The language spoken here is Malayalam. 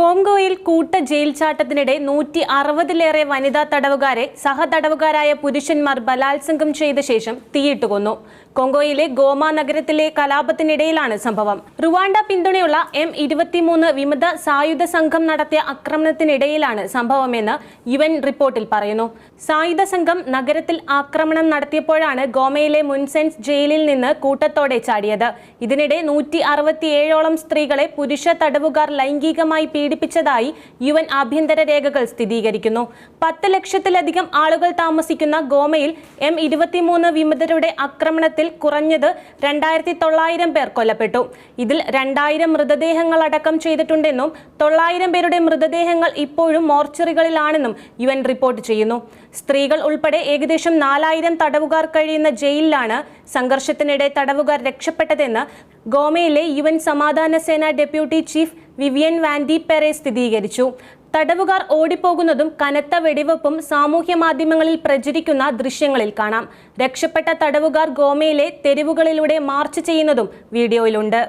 കോങ്കോയിൽ കൂട്ട ജയിൽ ചാട്ടത്തിനിടെ നൂറ്റി അറുപതിലേറെ വനിതാ തടവുകാരെ സഹതടവുകാരായ പുരുഷന്മാർ ബലാത്സംഗം ചെയ്ത ശേഷം തീയിട്ട് കൊന്നു കോങ്കോയിലെ ഗോമ നഗരത്തിലെ കലാപത്തിനിടയിലാണ് സംഭവം. റുവാണ്ട പിന്തുണയുള്ള എം ഇരുപത്തിമൂന്ന് വിമത സായുധ സംഘം നടത്തിയ ആക്രമണത്തിനിടയിലാണ് സംഭവമെന്ന് യു എൻ റിപ്പോർട്ടിൽ പറയുന്നു. സായുധ സംഘം നഗരത്തിൽ ആക്രമണം നടത്തിയപ്പോഴാണ് ഗോമയിലെ മുൻസെൻസ് ജയിലിൽ നിന്ന് കൂട്ടത്തോടെ ചാടിയത്. ഇതിനിടെ നൂറ്റി അറുപത്തിയേഴോളം സ്ത്രീകളെ പുരുഷ തടവുകാർ ലൈംഗികമായി പീഡിപ്പിച്ചതായി യു എൻ ആഭ്യന്തര രേഖകൾ സ്ഥിരീകരിക്കുന്നു. പത്ത് ലക്ഷത്തിലധികം ആളുകൾ താമസിക്കുന്ന ഗോമയിൽ എം ഇരുപത്തിമൂന്ന് വിമതരുടെ ആക്രമണത്തിൽ കുറഞ്ഞത് രണ്ടായിരത്തി തൊള്ളായിരം പേർ കൊല്ലപ്പെട്ടു. ഇതിൽ രണ്ടായിരം മൃതദേഹങ്ങൾ അടക്കം ചെയ്തിട്ടുണ്ടെന്നും തൊള്ളായിരം പേരുടെ മൃതദേഹങ്ങൾ ഇപ്പോഴും മോർച്ചറികളിലാണെന്നും യു എൻ റിപ്പോർട്ട് ചെയ്യുന്നു. സ്ത്രീകൾ ഉൾപ്പെടെ ഏകദേശം നാലായിരം തടവുകാർ കഴിയുന്ന ജയിലിലാണ് സംഘർഷത്തിനിടെ തടവുകാർ രക്ഷപ്പെട്ടതെന്ന് ഗോമയിലെ യു എൻ സമാധാന സേന deputy chief Vivian van de Perre സ്ഥിരീകരിച്ചു. തടവുകാർ ഓടിപ്പോകുന്നതും കനത്ത വെടിവെപ്പും സാമൂഹ്യ മാധ്യമങ്ങളിൽ പ്രചരിക്കുന്ന ദൃശ്യങ്ങളിൽ കാണാം. രക്ഷപ്പെട്ട തടവുകാർ ഗോമയിലെ തെരുവുകളിലൂടെ മാർച്ച് ചെയ്യുന്നതും വീഡിയോയിലുണ്ട്.